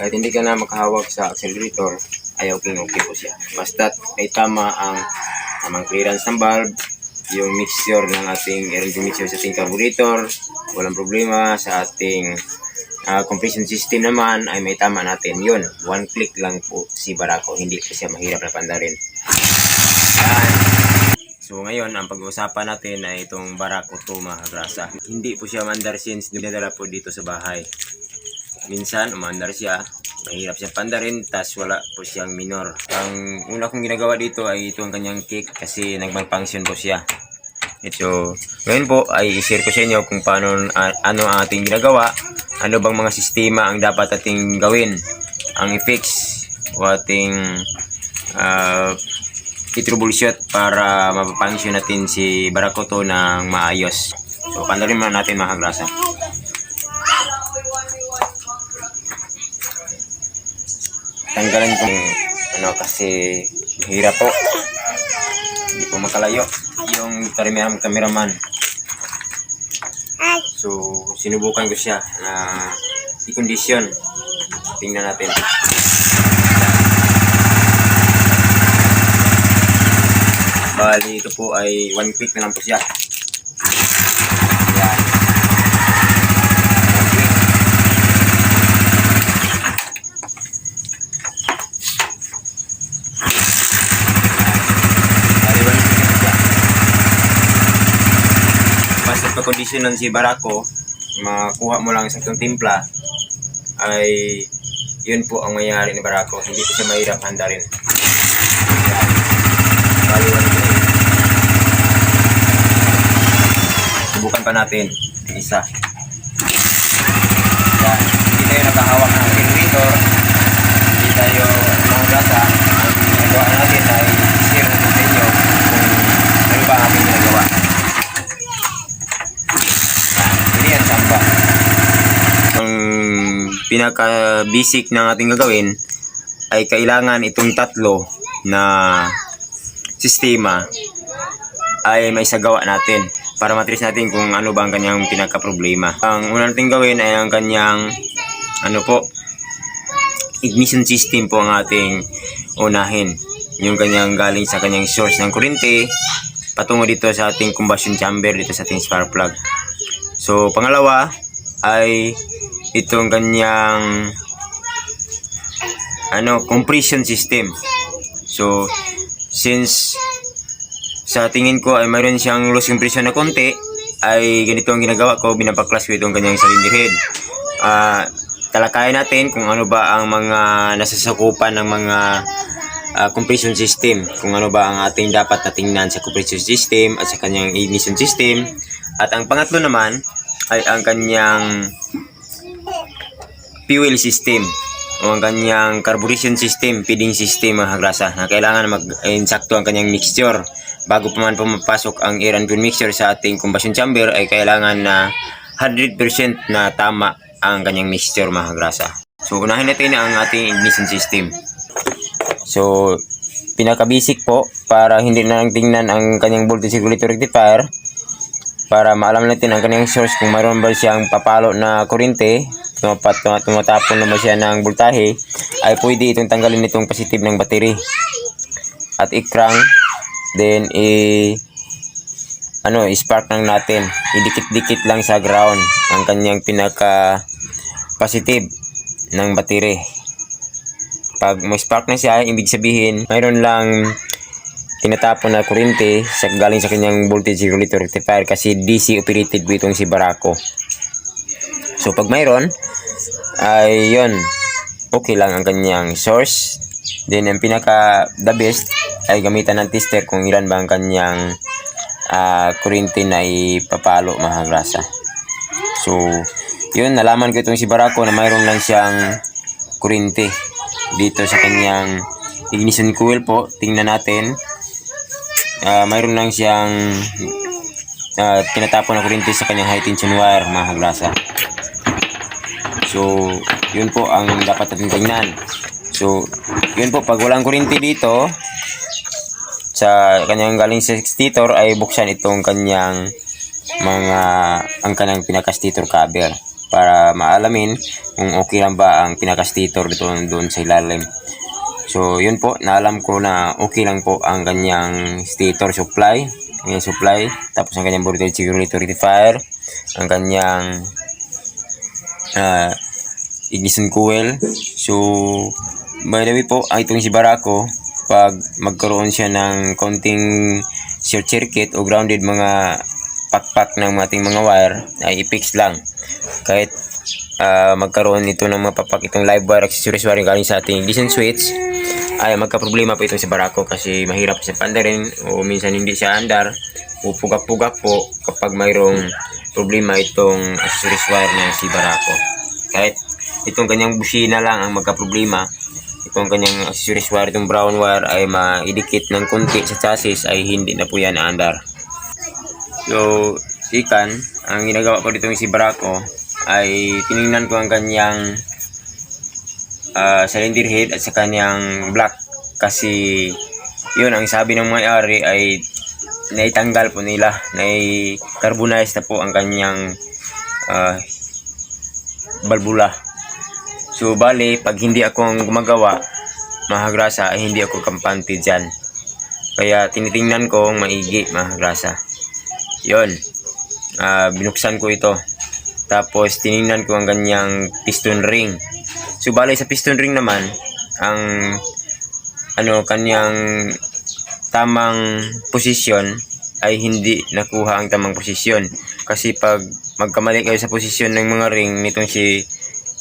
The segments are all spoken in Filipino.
Kahit hindi ka na makahawak sa accelerator, ay okay okay po siya. Basta ay tama ang tamang clearance ng valve, yung mixture ng ating energy mixture sa ating carburetor, walang problema sa ating ah, compression system naman ay may tama natin yun. One click lang po si Barako, hindi po siya mahirap na pandarin. So ngayon, ang pag-uusapan natin ay itong Barako 2 mga kagrasa. Hindi po siya mandar since dinadala po dito sa bahay. Minsan, umandar siya, mahirap siya pandarin, tas wala po siyang minor. Ang una kong ginagawa dito ay ito ang kanyang kick kasi nag-malfunction po siya. Ito, ngayon po ay i-share ko sa inyo kung paano, a- ano ang ating ginagawa, ano bang mga sistema ang dapat ating gawin, ang i-fix o ating ah, i-troubleshoot para mapapunction natin si Barakoto ng maayos. So, pandarin muna natin mga kagrasa. Tanggalan ko ano kasi hirap po. Hindi po makalayo yung karamihan cameraman. So, sinubukan ko siya na i-condition. Tingnan natin. Bali, ito po ay one click na lang po siya. Yan. One click. Bali, one click na siya. Ng si Barako, makuha mo lang sa itong timpla, ay yun po ang mayayari ni Barako. Hindi po siya mahirap one click. Subukan pa natin. Isa. Yan. Hindi tayo nakahawak ng generator. Hindi tayo mga gasa. Ang ginagawa natin ay share natin sa inyo kung ano ba ang ating ginagawa. Yan. Hindi yan samba. Ang pinaka-basic ng ating gagawin ay kailangan itong tatlo na sistema ay may sagawa natin para matrace natin kung ano ba ang kanyang pinaka-problema. Ang una natin gawin ay ang kanyang ano po ignition system po ang ating unahin. Yung kanyang galing sa kanyang source ng kuryente patungo dito sa ating combustion chamber dito sa ating spark plug. So pangalawa ay itong kanyang ano compression system. So since sa tingin ko ay mayroon siyang loss compression na konti ay ganito ang ginagawa ko binapaklas ko itong kanyang cylinder head. Ah, talakayan natin kung ano ba ang mga nasasakupan ng mga ah, compression system. Kung ano ba ang ating dapat na tingnan sa compression system at sa kanyang ignition system. At ang pangatlo naman ay ang kanyang fuel system o ang kanyang carburation system, feeding system mga grasa na kailangan mag-insakto ang kanyang mixture. Bago pa man pumapasok ang air and fuel mixture sa ating combustion chamber ay kailangan na 100% na tama ang kanyang mixture mga grasa. So unahin natin ang ating ignition system. So pinaka-basic po para hindi na lang tingnan ang kanyang voltage regulator rectifier para maalam natin ang kanyang source kung mayroon ba siyang papalo na kuryente tumapat, tum- tumatapon na ba siya ng voltahe ay pwede itong tanggalin itong positive ng battery. At i-crank then i ano i-spark lang natin. Idikit-dikit lang sa ground ang kanyang pinaka positive ng battery. Pag may spark na siya ibig sabihin mayroon lang tinatapon na kuryente sa galing sa kanyang voltage regulator rectifier kasi DC operated po itong si Barako. So pag mayroon ay yun okay lang ang kanyang source. Then ang pinaka the best ay gamitan ng tester kung ilan ba ang kanyang ah, kuryente na ipapalo mga grasa. So yun nalaman ko itong si Barako na mayroon lang siyang kuryente dito sa kanyang ignition coil po. Tingnan natin Ah, mayroon lang siyang ah, tinatapon na kuryente sa kanyang high tension wire mga kagrasa. So, yun po ang dapat natin tingnan. So, yun po, pag walang kuryente dito, sa kanyang galing sa stator ay buksan itong kanyang mga ang kanyang pinaka stator cover. para maalamin kung okay lang ba ang pinaka-stator dito doon sa ilalim. So, yun po, naalam ko na okay lang po ang kanyang stator supply, ang supply, tapos ang kanyang voltage regulator rectifier, ang kanyang ah, ignition coil. So, by the way po, ang itong si Barako, pag magkaroon siya ng konting short circuit o grounded mga pakpak ng ating mga wire, ay i-fix lang. Kahit ah, magkaroon ito ng mga papak itong live wire accessories wiring galing sa ating ignition switch, ay magka-problema po itong si Barako kasi mahirap siya pandarin o minsan hindi siya andar o pugak-pugak po kapag mayroong problema itong accessories wire ng si Barako. Kahit itong kanyang busina lang ang magka-problema, itong kanyang accessories wire, itong brown wire ay maidikit ng konti sa chassis ay hindi na po yan aandar. So, ikan, ang ginagawa ko dito si Barako ay tiningnan ko ang kanyang ah, cylinder head at sa kanyang block kasi yun ang sabi ng may-ari ay naitanggal po nila. Nai-carbonize na po ang kanyang ah, balbula. So bali pag hindi ako ang gumagawa mahagrasa ay hindi ako kampante dyan. Kaya tinitingnan ko maigi mahagrasa yun. Ah, binuksan ko ito. Tapos tiningnan ko ang kanyang piston ring. So bali sa piston ring naman ang ano kanyang tamang posisyon ay hindi nakuha ang tamang posisyon. Kasi pag magkamali kayo sa posisyon ng mga ring nitong si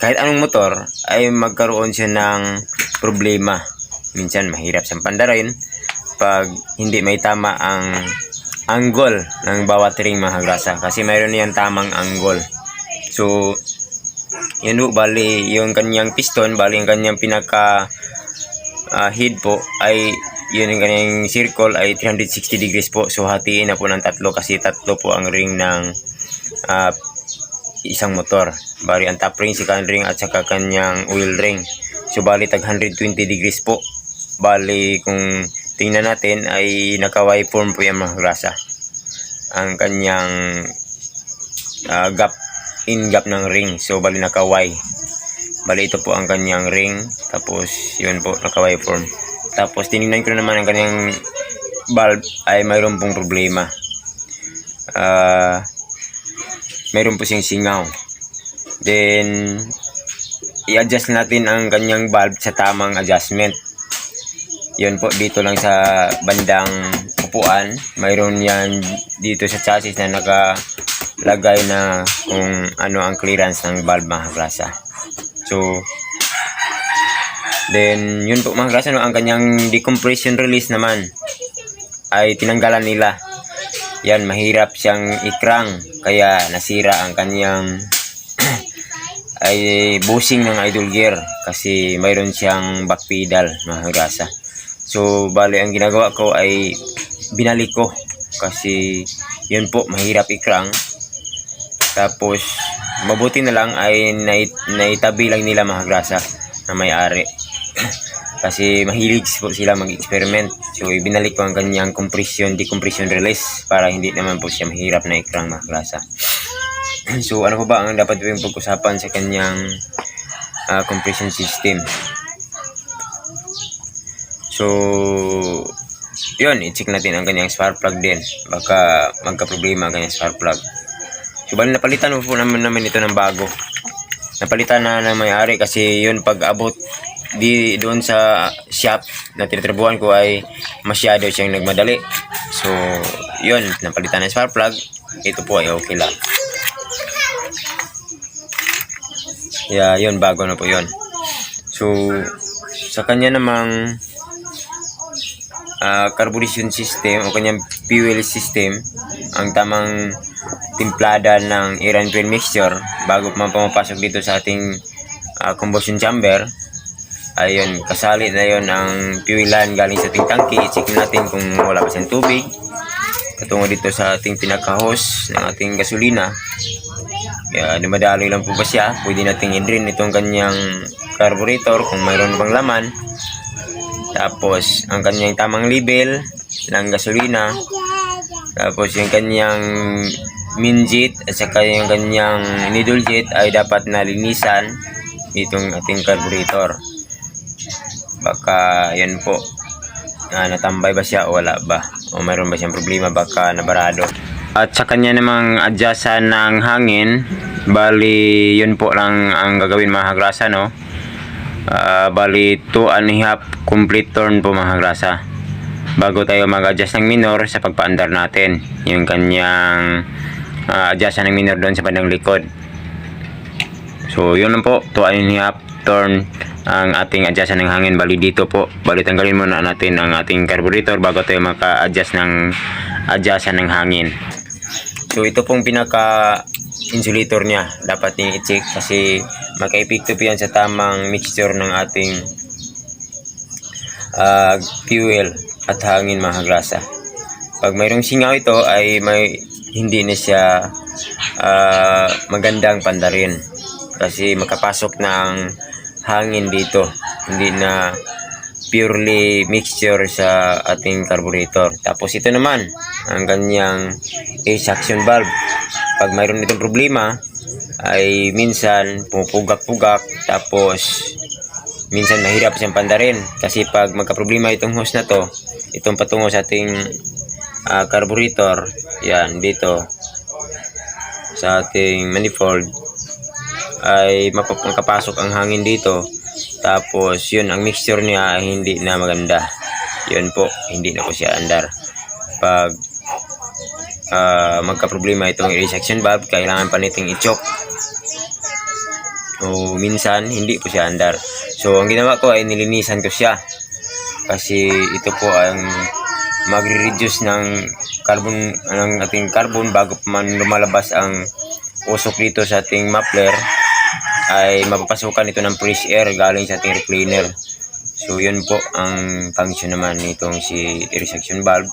kahit anong motor ay magkaroon siya ng problema. Minsan mahirap sa pandarin pag hindi may tama ang angle ng bawat ring mga grasa. Kasi mayroon niyang tamang angle. So yun po, bali, yung kanyang piston, bali, yung kanyang pinaka ah, head po ay yun yung kanyang circle ay 360 degrees po. So, hatiin na po ng tatlo kasi tatlo po ang ring ng ah, isang motor. Bali, ang top ring, second ring at saka kanyang oil ring. So, bali, tag 120 degrees po. Bali, kung tingnan natin ay naka-Y-form po yung mga grasa. Ang kanyang ah, gap in gap ng ring. So, bali naka Y. Bali, ito po ang kanyang ring. Tapos, yun po, naka Y form. Tapos, tinignan ko na naman ang kanyang bulb ay mayroon pong problema. Ah, mayroon po siyang singaw. Then, i-adjust natin ang kanyang bulb sa tamang adjustment. Yun po, dito lang sa bandang upuan. Mayroon yan dito sa chassis na nakalagay na kung ano ang clearance ng bulb mga grasa. So, then, yun po mga grasa, no, ang kanyang decompression release naman ay tinanggalan nila. Yan, mahirap siyang ikrang. Kaya nasira ang kanyang ay bushing ng idol gear kasi mayroon siyang back pedal mga grasa. So, bali ang ginagawa ko ay binalik ko kasi yun po mahirap ikrang. Tapos mabuti na lang ay nait, naitabi lang nila mga grasa na may-ari. Kasi mahilig po sila mag-experiment. So, ibinalik ko ang kanyang compression, decompression release para hindi naman po siya mahirap na ikrang mga grasa. so, ano po ba ang dapat yung pag-usapan sa kanyang ah, compression system? So, yun, i-check natin ang kanyang spark plug din. Baka magka-problema ang kanyang spark plug. So, bali napalitan po naman namin ito ng bago. Napalitan na ng may-ari kasi yun pag abot di doon sa shop na tinatrabuhan ko ay masyado siyang nagmadali. So, yun, napalitan ng spark plug. Ito po ay okay lang. Yeah, yun, bago na po yun. So, sa kanya namang ah, carburation system o kanyang fuel system, ang tamang timplada ng air and fuel mixture bago pa pumapasok dito sa ating ah, combustion chamber, ayun, kasali na yon ang fuelan galing sa ating tangke. I-check natin kung wala pa siyang tubig. Katungo dito sa ating pinaka-hose ng ating gasolina. Kaya dumadaloy lang po ba siya? Pwede nating i-drain itong kanyang carburetor kung mayroon bang laman. Tapos, ang kanyang tamang level ng gasolina. Tapos, yung kanyang main jet at saka yung kanyang needle jet ay dapat nalinisan itong ating carburetor. Baka yan po ah, natambay ba siya o wala ba? O mayroon ba siyang problema baka nabarado? At sa kanya namang adjustan ng hangin, bali yun po lang ang gagawin mga grasa no. Ah, bali 2 and half complete turn po mga grasa bago tayo mag-adjust ng minor sa pagpaandar natin yung kanyang uh, adjust ng minor doon sa bandang likod so yun lang po 2 and a half turn ang ating adjust ng hangin. Bali dito po bali tanggalin muna natin ang ating carburetor bago tayo maka-adjust ng adjust ng hangin. So ito pong pinaka insulator niya. Dapat nyo i-check kasi maka-epekto po yan sa tamang mixture ng ating ah, fuel at hangin mga. Pag mayroong singaw ito ay may hindi na siya ah, magandang pandarin. Kasi makapasok ng hangin dito. Hindi na purely mixture sa ating carburetor. Tapos ito naman ang kanyang air suction valve. Pag mayroon itong problema ay minsan pumupugak-pugak tapos minsan mahirap siyang pandarin kasi pag magka-problema itong hose na to itong patungo sa ating ah, carburetor yan dito sa ating manifold ay mapap- makapasok ang hangin dito. Tapos yun ang mixture niya ay hindi na maganda. Yun po hindi na po siya andar. Pag ah, magka-problema itong air section valve kailangan pa niting i-choke. O minsan hindi po siya andar. So ang ginawa ko ay nilinisan ko siya. Kasi ito po ang magre-reduce ng carbon ng ating carbon bago pa man lumalabas ang usok dito sa ating muffler ay mapapasukan ito ng fresh air galing sa ating recliner so yun po ang function naman nitong si air section valve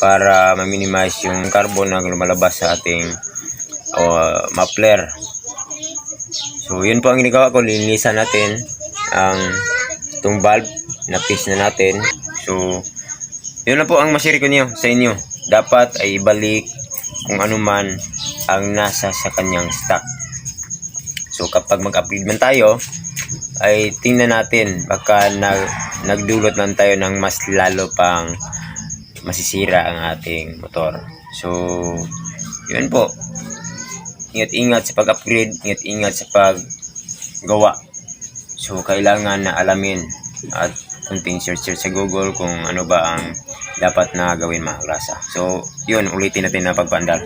para ma-minimize yung carbon na lumalabas sa ating uh, muffler So, yun po ang ginagawa ko. Linisan natin ang itong valve na piece na natin. So, yun na po ang masiri ko niyo sa inyo. Dapat ay ibalik kung ano man ang nasa sa kanyang stock. Kapag mag-upgrade man tayo, ay tingnan natin baka nag, nagdulot man tayo ng mas lalo pang masisira ang ating motor. So, yun po ingat-ingat sa pag-upgrade, ingat-ingat sa paggawa. So, kailangan na alamin at kunting search-search sa Google kung ano ba ang dapat na gawin mga grasa. So, yun, ulitin natin na pagpandar.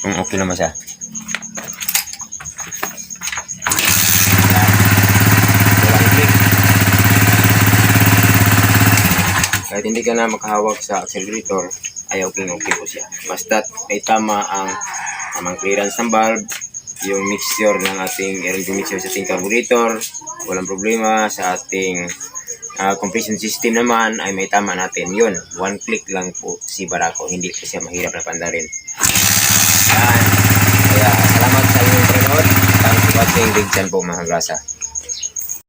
Kung okay naman siya. Kahit hindi ka na makahawak sa accelerator, ay okay okay po siya. Basta ay tama ang tamang clearance ng valve, yung mixture ng ating energy mixture sa ating carburetor, walang problema sa ating ah, compression system naman ay may tama natin yun. One click lang po si Barako, hindi po siya mahirap na pandarin. Yan. Kaya salamat sa inyong panonood. Thanks for watching. Big Chan po mga grasa.